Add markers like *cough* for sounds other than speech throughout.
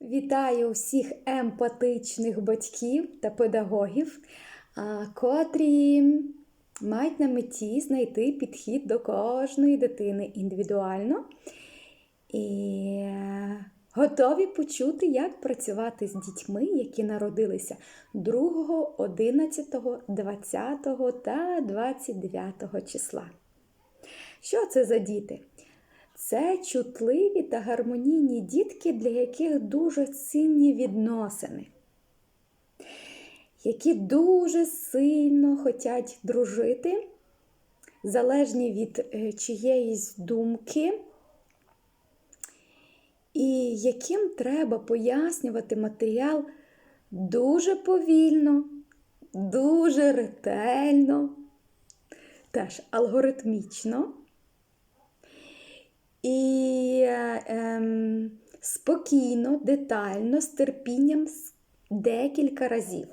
Вітаю всіх емпатичних батьків та педагогів, котрі мають на меті знайти підхід до кожної дитини індивідуально і е, готові почути, як працювати з дітьми, які народилися 2, 11, 20 та 29 числа. Що це за діти? Це чутливі та гармонійні дітки, для яких дуже цінні відносини, які дуже сильно хочуть дружити, залежні від е, чиєїсь думки, і яким треба пояснювати матеріал дуже повільно, дуже ретельно, теж алгоритмічно і ем, спокійно, детально, з терпінням декілька разів.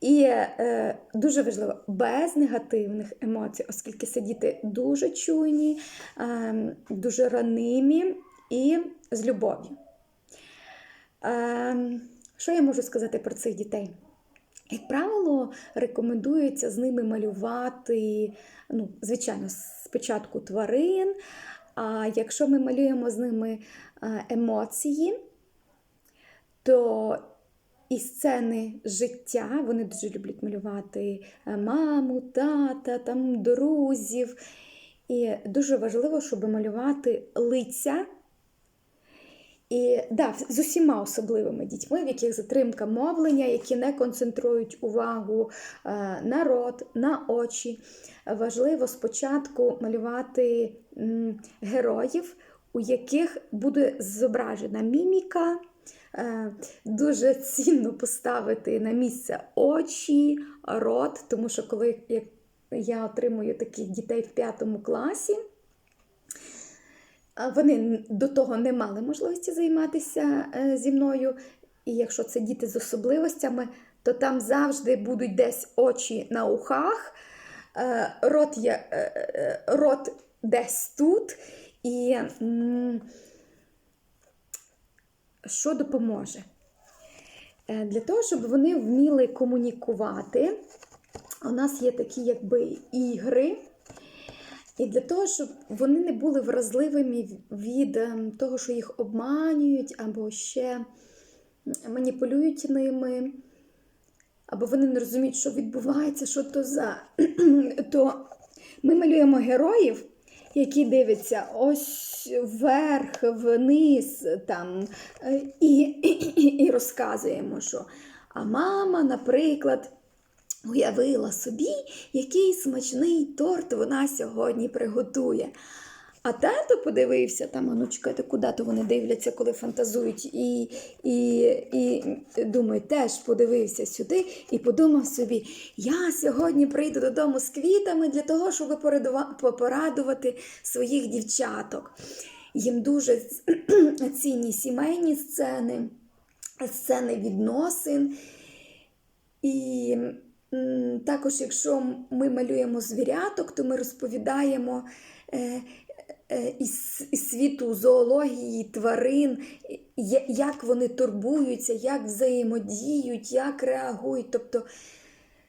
І е, дуже важливо, без негативних емоцій, оскільки це діти дуже чуйні, е, дуже ранимі і з любов'ю. Е, що я можу сказати про цих дітей? Як правило, рекомендується з ними малювати, ну, звичайно, спочатку тварин. А якщо ми малюємо з ними е, емоції, то і сцени життя, вони дуже люблять малювати е, маму, тата, там, друзів. І дуже важливо, щоб малювати лиця і да, з усіма особливими дітьми, в яких затримка мовлення, які не концентрують увагу е, на рот, на очі. Важливо спочатку малювати героїв, у яких буде зображена міміка. Е, Дуже цінно поставити на місце очі, рот, тому що коли я отримую таких дітей в п'ятому класі, Вони до того не мали можливості займатися е, зі мною. І якщо це діти з особливостями, то там завжди будуть десь очі на ухах, е, рот, є, е, рот десь тут. І що допоможе? Для того, щоб вони вміли комунікувати, у нас є такі якби ігри. І для того, щоб вони не були вразливими від ем, того, що їх обманюють, або ще маніпулюють ними, або вони не розуміють, що відбувається, що то за. *clears throat* то ми малюємо героїв, які дивляться ось вверх, вниз, там, е, і, *clears throat* і розказуємо, що. А мама, наприклад. Уявила собі, який смачний торт вона сьогодні приготує. А тато подивився, там, а ну чекайте, куди то вони дивляться, коли фантазують, і, і, і думаю, теж подивився сюди і подумав собі: я сьогодні прийду додому з квітами для того, щоб порадувати своїх дівчаток. Їм дуже *clears throat* цінні сімейні сцени, сцени відносин. І також, якщо ми малюємо звіряток, то ми розповідаємо е, е, із, світу зоології, тварин, як вони турбуються, як взаємодіють, як реагують. Тобто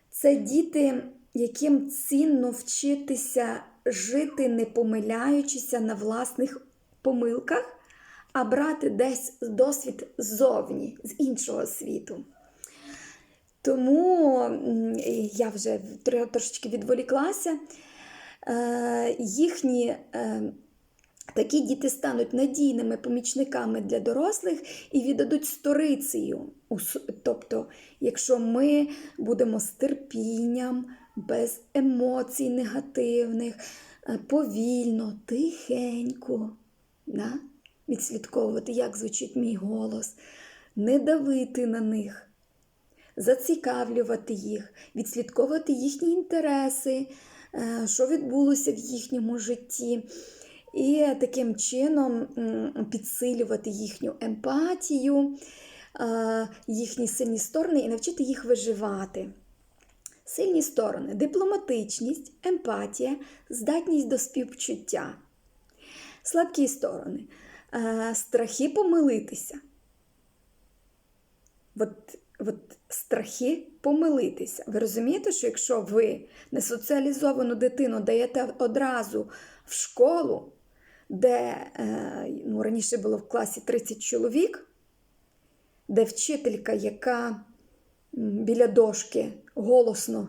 це діти, яким цінно вчитися жити, не помиляючися на власних помилках, а брати десь досвід ззовні, з іншого світу. Тому я вже трошечки відволіклася. Е, Їхні е, такі діти стануть надійними помічниками для дорослих і віддадуть сторицею. Тобто, якщо ми будемо з терпінням, без емоцій негативних, е, повільно, тихенько, да? відслідковувати, як звучить мій голос, не давити на них зацікавлювати їх, відслідковувати їхні інтереси, е, що відбулося в їхньому житті, і таким чином підсилювати їхню емпатію, е, їхні сильні сторони і навчити їх виживати. Сильні сторони дипломатичність, емпатія, здатність до співчуття. Слабкі сторони е, страхи помилитися. От, от страхи помилитися. Ви розумієте, що якщо ви несоціалізовану дитину даєте одразу в школу, де е, ну, раніше було в класі 30 чоловік, де вчителька, яка біля дошки голосно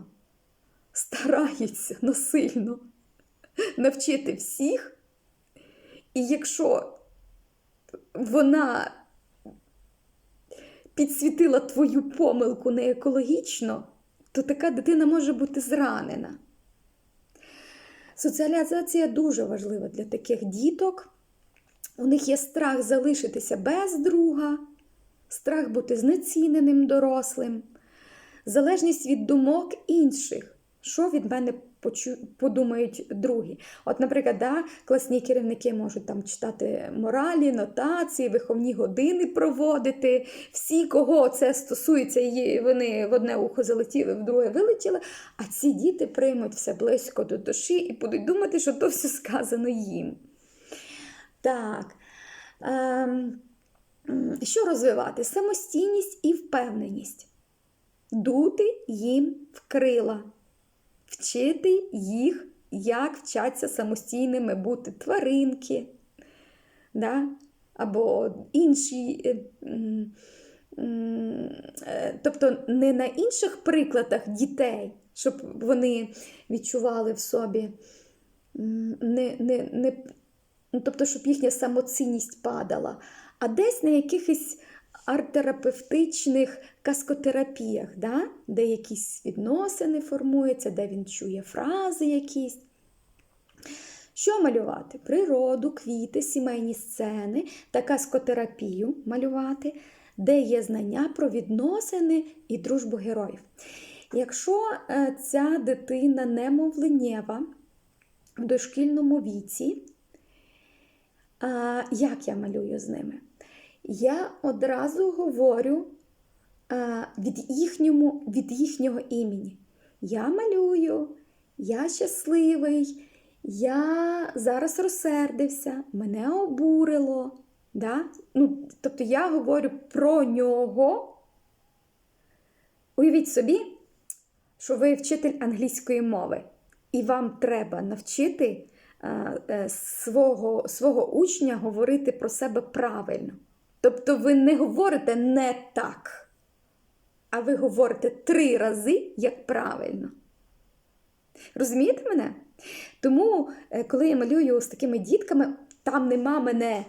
старається *laughs* насильно навчити всіх, і якщо вона підсвітила твою помилку не екологічно, то така дитина може бути зранена. Соціалізація дуже важлива для таких діток. У них є страх залишитися без друга, страх бути знеціненим дорослим, залежність від думок інших. Що від мене. Подумають другі? От, наприклад, да, класні керівники можуть там читати моралі, нотації, виховні години проводити. Всі, кого це стосується, вони в одне ухо залетіли, в друге вилетіли. А ці діти приймуть все близько до душі і будуть думати, що то все сказано їм. Так. Ем, що розвивати? Самостійність і впевненість. Дути їм в крила, вчити їх, як вчаться самостійними бути тваринки, да? або інші. е, е, Тобто не на інших прикладах дітей, щоб вони відчували в собі не, не, не, ну, тобто, щоб їхня самоцінність падала, а десь на якихось арт-терапевтичних каскотерапіях, да? де якісь відносини формуються, де він чує фрази якісь. Що малювати? Природу, квіти, сімейні сцени та каскотерапію малювати, де є знання про відносини і дружбу героїв. Якщо е, ця дитина немовленєва в дошкільному віці, як я малюю з ними? Я одразу говорю а, від, їхньому, від їхнього імені. Я малюю, я щасливий, я зараз розсердився, мене обурило. Да? Ну, тобто я говорю про нього. Уявіть собі, що ви вчитель англійської мови, і вам треба навчити е, е, свого, свого учня говорити про себе правильно. Тобто ви не говорите не так, а ви говорите три рази як правильно. Розумієте мене? Тому, е, коли я малюю з такими дітками, там нема мене.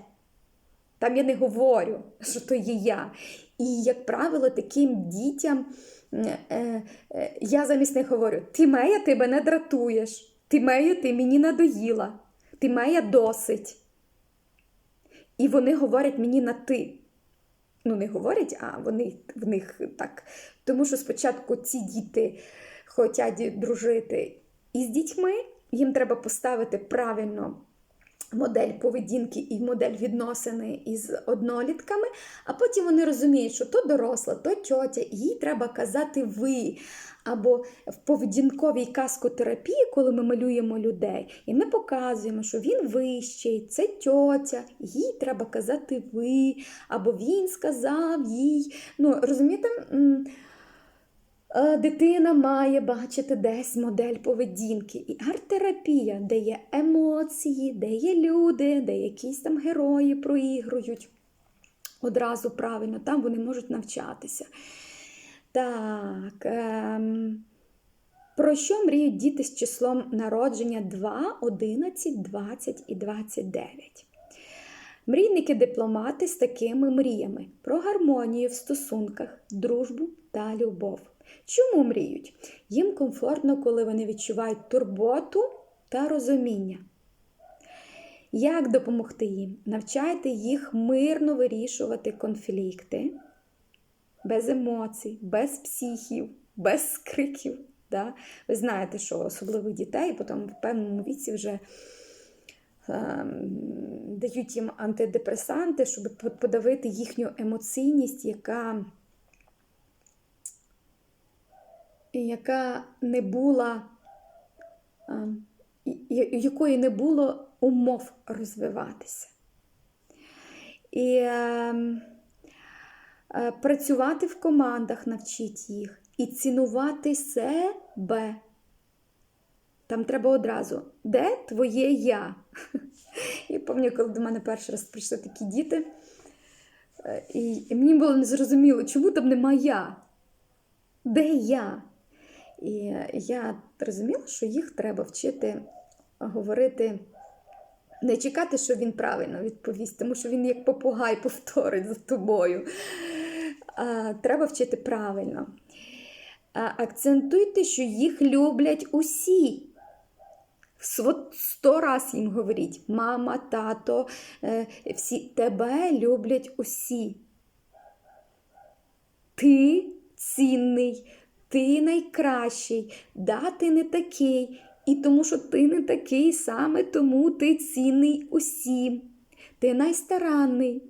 Там я не говорю, що то є я. І, як правило, таким дітям е, е, я замість них говорю: ти Мея, ти мене дратуєш, ти Мея, ти мені надоїла, ти Мея досить. І вони говорять мені на ти. Ну, не говорять, а вони в них так. Тому що спочатку ці діти хочуть дружити із дітьми, їм треба поставити правильно модель поведінки і модель відносини із однолітками, а потім вони розуміють, що то доросла, то тьотя, їй треба казати ви. Або в поведінковій каскотерапії, коли ми малюємо людей, і ми показуємо, що він вищий, це тьотя, їй треба казати ви, або він сказав їй. Ну, розумієте? е, Дитина має бачити десь модель поведінки. І арт-терапія, де є емоції, де є люди, де якісь там герої проігрують одразу правильно, там вони можуть навчатися. Так. Ем... Про що мріють діти з числом народження 2, 11, 20 і 29? Мрійники-дипломати з такими мріями про гармонію в стосунках, дружбу та любов. Чому мріють? Їм комфортно, коли вони відчувають турботу та розуміння. Як допомогти їм? Навчайте їх мирно вирішувати конфлікти без емоцій, без психів, без криків. Да? Ви знаєте, що особливо дітей потім в певному віці вже ем, дають їм антидепресанти, щоб подавити їхню емоційність, яка, яка не була, ем, якої не було умов розвиватися. І е, е, працювати в командах навчіть їх і цінувати себе. Там треба одразу, де твоє я? *laughs* Я пам'ятаю, коли до мене перший раз прийшли такі діти, е, і, мені було незрозуміло, чому там нема я? Де я? І я розуміла, що їх треба вчити говорити, не чекати, що він правильно відповість, тому що він як попугай повторить за тобою. Треба вчити правильно. Акцентуйте, що їх люблять усі. Сто раз їм говоріть: мама, тато, е, всі тебе люблять усі. Ти цінний, ти найкращий, да, ти не такий. І тому, що ти не такий, саме тому ти цінний усім. Ти найстаранний.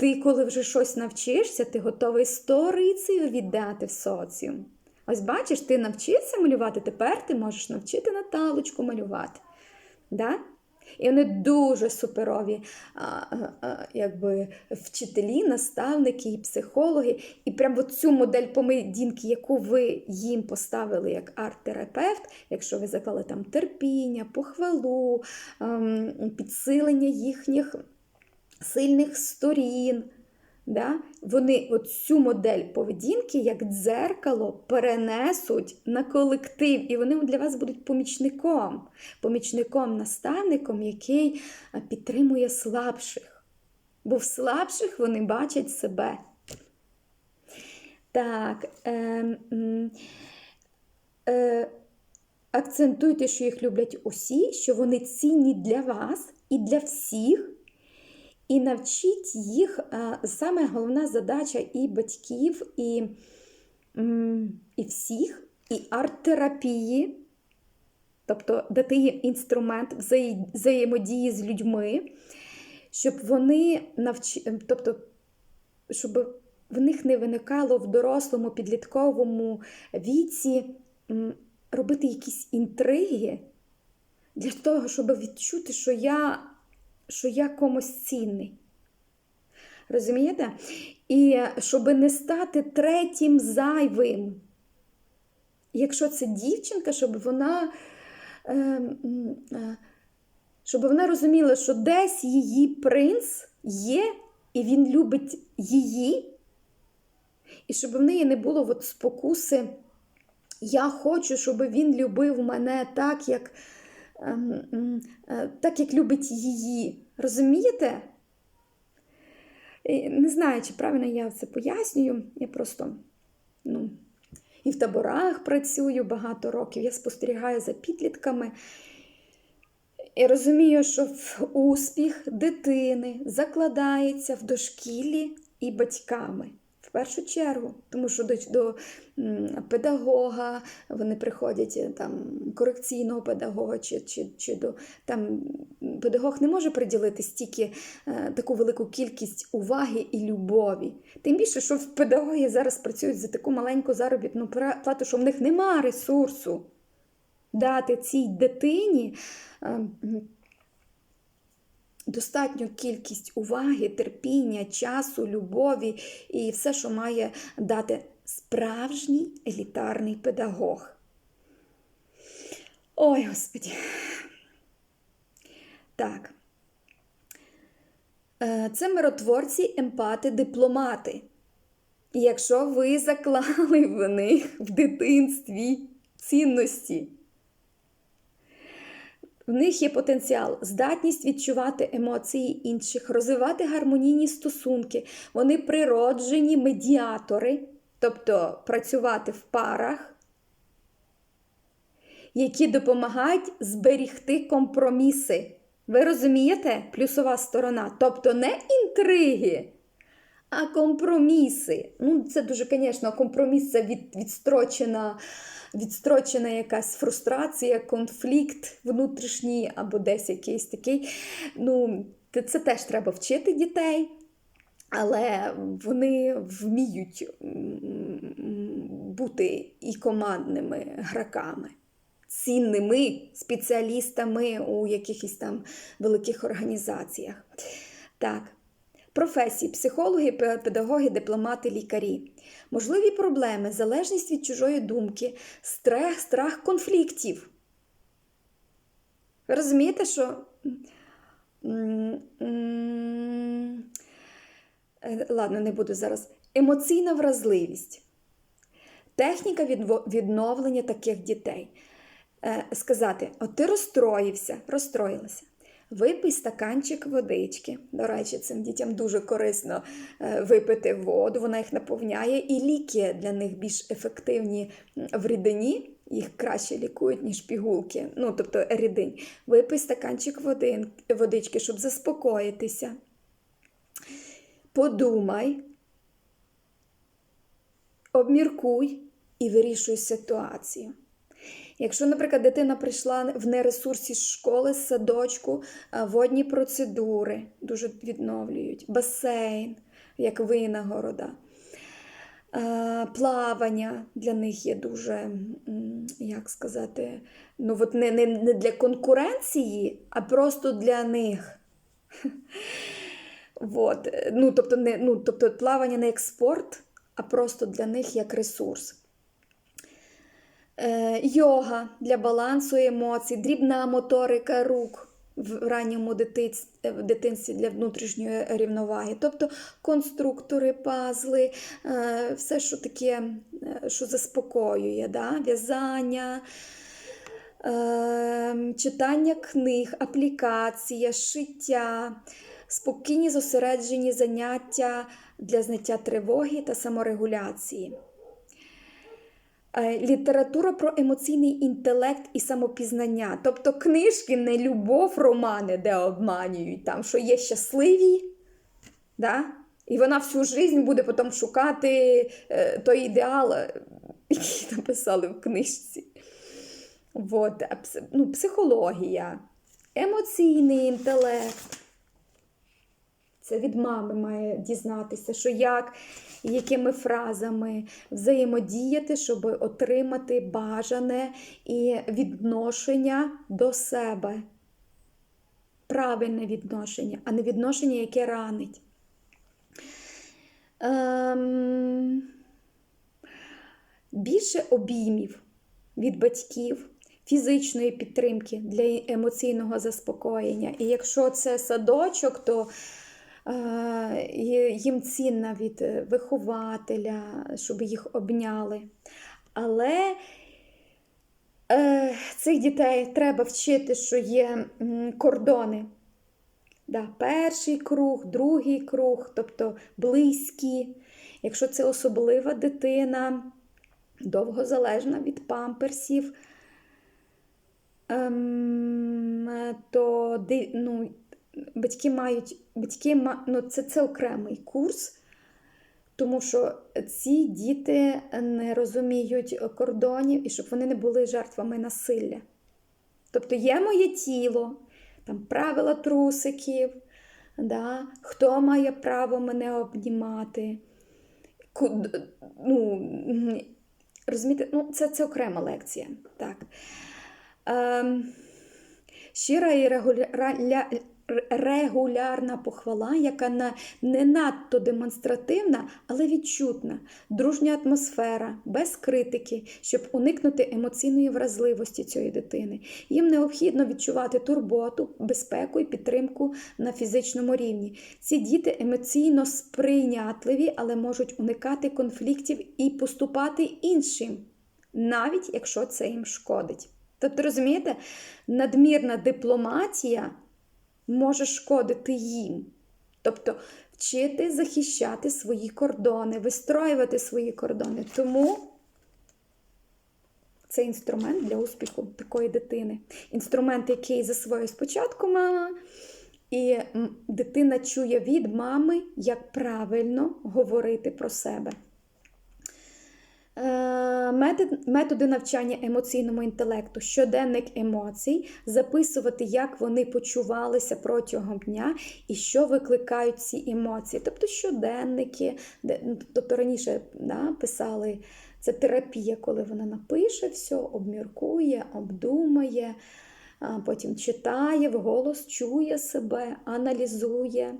Ти, коли вже щось навчишся, ти готовий сторицею віддати в соціум. Ось бачиш, ти навчився малювати, тепер ти можеш навчити Наталочку малювати. Да? І вони дуже суперові а, а, якби, вчителі, наставники і психологи. І прямо цю модель поведінки, яку ви їм поставили як арт-терапевт, якщо ви заклали там терпіння, похвалу, ем, підсилення їхніх сильних сторін. Да? Вони цю модель поведінки, як дзеркало, перенесуть на колектив, і вони для вас будуть помічником, помічником, наставником, який підтримує слабших. Бо в слабших вони бачать себе. Так. Е, е, акцентуйте, що їх люблять усі, що вони цінні для вас і для всіх. І навчіть їх саме головна задача і батьків, і, і всіх, і арт-терапії, тобто дати їм інструмент взаємодії з людьми, щоб вони навчи, тобто, щоб в них не виникало в дорослому підлітковому віці робити якісь інтриги для того, щоб відчути, що я що я комусь цінний. Розумієте? І щоб не стати третім зайвим. Якщо це дівчинка, щоб вона, е, е, щоб вона розуміла, що десь її принц є, і він любить її, і щоб в неї не було от спокуси. Я хочу, щоб він любив мене так, як е, так, як любить її. Розумієте? Не знаю, чи правильно я це пояснюю. Я просто ну, і в таборах працюю багато років, я спостерігаю за підлітками. І розумію, що успіх дитини закладається в дошкіллі і батьками. В першу чергу, тому що до, до педагога вони приходять е, там корекційного педагога, чи, чи, чи до там педагог не може приділити стільки е, таку велику кількість уваги і любові. Тим більше, що в педагоги зараз працюють за таку маленьку заробітну плату, що в них нема ресурсу дати цій дитині. е, Достатню кількість уваги, терпіння, часу, любові і все, що має дати справжній елітарний педагог. Ой, Господі. Так. Е, Це миротворці, емпати, дипломати. Якщо ви заклали в них в дитинстві цінності, в них є потенціал, здатність відчувати емоції інших, розвивати гармонійні стосунки. Вони природжені медіатори, тобто працювати в парах, які допомагають зберігти компроміси. Ви розумієте? Плюсова сторона. Тобто не інтриги, а компроміси. Ну, це дуже, звісно, компроміс це від, відстрочена, відстрочена якась фрустрація, конфлікт внутрішній або десь якийсь такий. Ну, це, теж треба вчити дітей. Але вони вміють бути і командними граками, цінними спеціалістами у якихось там великих організаціях. Так, Професії психологи, педагоги, дипломати, лікарі. Можливі проблеми, залежність від чужої думки, страх, страх конфліктів. Розумієте, що. Ладно, не буду зараз. Емоційна вразливість. Техніка відновлення таких дітей. Е, сказати: от ти розстроївся, розстроїлася. Випий стаканчик водички. До речі, цим дітям дуже корисно е, випити воду, вона їх наповняє, і ліки для них більш ефективні в рідині, їх краще лікують, ніж пігулки, ну тобто рідинь. Випий стаканчик води, водички, щоб заспокоїтися. Подумай, обміркуй і вирішуй ситуацію. Якщо, наприклад, дитина прийшла в нересурсі школи, садочку, водні процедури дуже відновлюють, басейн, як винагорода, плавання для них є дуже, як сказати, ну от не, не, не для конкуренції, а просто для них. *laughs* Вот. Ну, тобто, не, ну, тобто плавання не як спорт, а просто для них як ресурс. Е, йога для балансу емоцій, дрібна моторика рук в ранньому е, дитинстві для внутрішньої рівноваги. Тобто конструктори, пазли, е, все, що таке, що заспокоює, да? в'язання. Читання книг, аплікація, шиття, спокійні зосереджені заняття для зняття тривоги та саморегуляції. Е, Література про емоційний інтелект і самопізнання. Тобто книжки не любов, романи, де обманюють, там, що є щасливі, да? і вона всю життя буде потім шукати е, той ідеал, е, *laughs* який написали в книжці. Пс- ну, психологія, емоційний інтелект. Це від мами має дізнатися, що як якими фразами взаємодіяти, щоб отримати бажане і відношення до себе. Правильне відношення, а не відношення, яке ранить. Ем... Більше обіймів від батьків, фізичної підтримки для емоційного заспокоєння. І якщо це садочок, то їм цінна від е, вихователя, щоб їх обняли. Але е, цих дітей треба вчити, що є кордони. Да, перший круг, другий круг, тобто близькі. Якщо це особлива дитина, довго залежна від памперсів, ем, то ну, батьки мають, батьки, ну, це, це окремий курс, тому що ці діти не розуміють кордонів і щоб вони не були жертвами насилля. Тобто є моє тіло, там правила трусиків, да? хто має право мене обнімати. Ку- Ну, розумієте, ну, це, це окрема лекція. Так. Ем, щира і регуля- регулярна похвала, яка не надто демонстративна, але відчутна, дружня атмосфера, без критики, щоб уникнути емоційної вразливості цієї дитини. Їм необхідно відчувати турботу, безпеку і підтримку на фізичному рівні. Ці діти емоційно сприйнятливі, але можуть уникати конфліктів і поступати іншим, навіть якщо це їм шкодить. Тобто, розумієте, надмірна дипломатія може шкодити їм. Тобто вчити захищати свої кордони, вистроювати свої кордони. Тому це інструмент для успіху такої дитини. Інструмент, який засвоює спочатку мама, і дитина чує від мами, як правильно говорити про себе. Е, метод- Методи навчання емоційному інтелекту, щоденник емоцій, записувати, як вони почувалися протягом дня і що викликають ці емоції. Тобто щоденники, де, ну, тобто раніше да, писали, це терапія, коли вона напише все, обміркує, обдумає, потім читає, вголос чує себе, аналізує.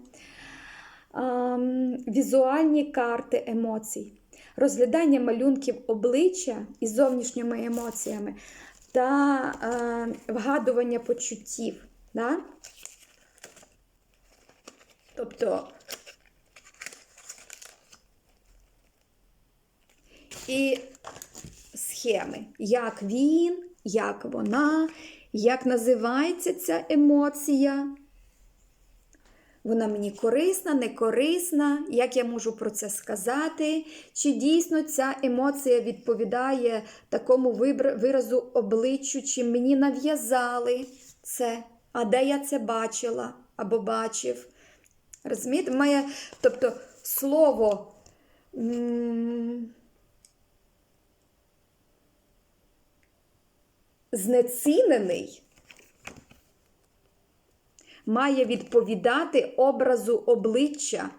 Візуальні карти емоцій, розглядання малюнків обличчя із зовнішніми емоціями та е, вгадування почуттів. Да? Тобто і схеми, як він, як вона, як називається ця емоція. Вона мені корисна, не корисна, як я можу про це сказати? Чи дійсно ця емоція відповідає такому виразу обличчю, чи мені нав'язали це? А де я це бачила або бачив? Розумієте? Має, тобто слово. Знецінений має відповідати образу обличчя.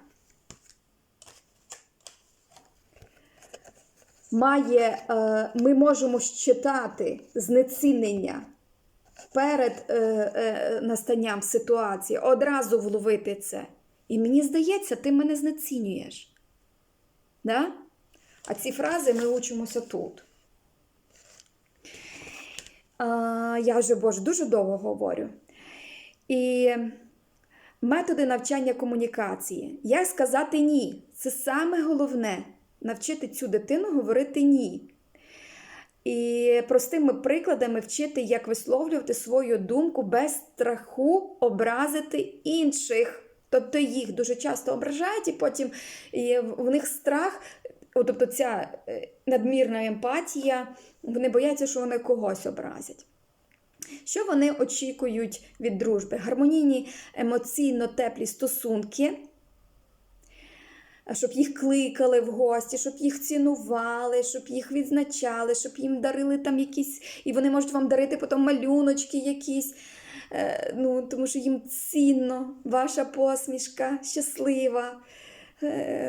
Має, е, ми можемо считати знецінення перед е, е, настанням ситуації, одразу вловити це. І мені здається, ти мене знецінюєш. Да? А ці фрази ми учимося тут. Я вже боже дуже довго говорю. І методи навчання комунікації. Як сказати ні? Це саме головне навчити цю дитину говорити ні. І простими прикладами вчити, як висловлювати свою думку без страху образити інших. Тобто їх дуже часто ображають, і потім в них страх, тобто ця е, надмірна емпатія, вони бояться, що вони когось образять. Що вони очікують від дружби? Гармонійні емоційно теплі стосунки, щоб їх кликали в гості, щоб їх цінували, щоб їх відзначали, щоб їм дарили там якісь, і вони можуть вам дарити потім малюночки якісь. е, Ну, тому що їм цінно ваша посмішка, щаслива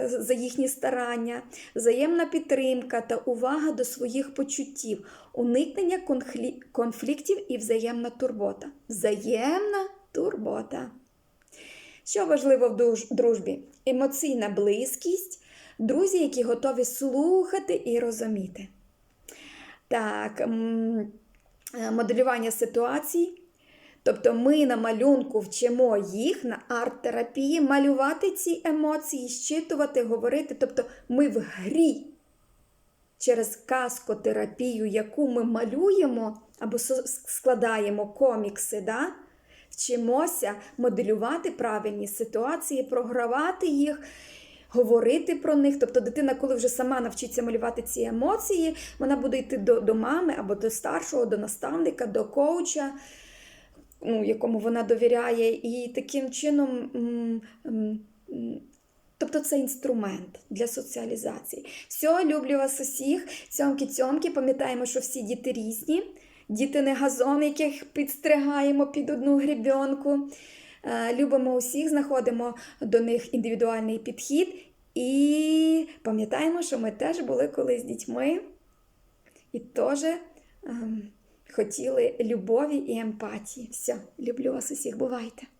за їхні старання, взаємна підтримка та увага до своїх почуттів, уникнення конфліктів і взаємна турбота. Взаємна турбота. Що важливо в дружбі? Емоційна близькість, друзі, які готові слухати і розуміти. Так, е, моделювання ситуацій. Тобто ми на малюнку вчимо їх на арт-терапії малювати ці емоції, щитувати, говорити. Тобто ми в грі через казкотерапію, яку ми малюємо або складаємо комікси, да? вчимося моделювати правильні ситуації, програвати їх. Говорити про них, тобто дитина, коли вже сама навчиться малювати ці емоції, вона буде йти до, до мами або до старшого, до наставника, до коуча, ну, якому вона довіряє, і таким чином, тобто це інструмент для соціалізації. Все, люблю вас усіх. Цьомки-цьомки, пам'ятаємо, що всі діти різні. Діти не газон, яких підстригаємо під одну гребінку. Е, Любимо усіх, знаходимо до них індивідуальний підхід. І пам'ятаємо, що ми теж були колись дітьми і теж ем, хотіли любові і емпатії. Все, люблю вас усіх, бувайте!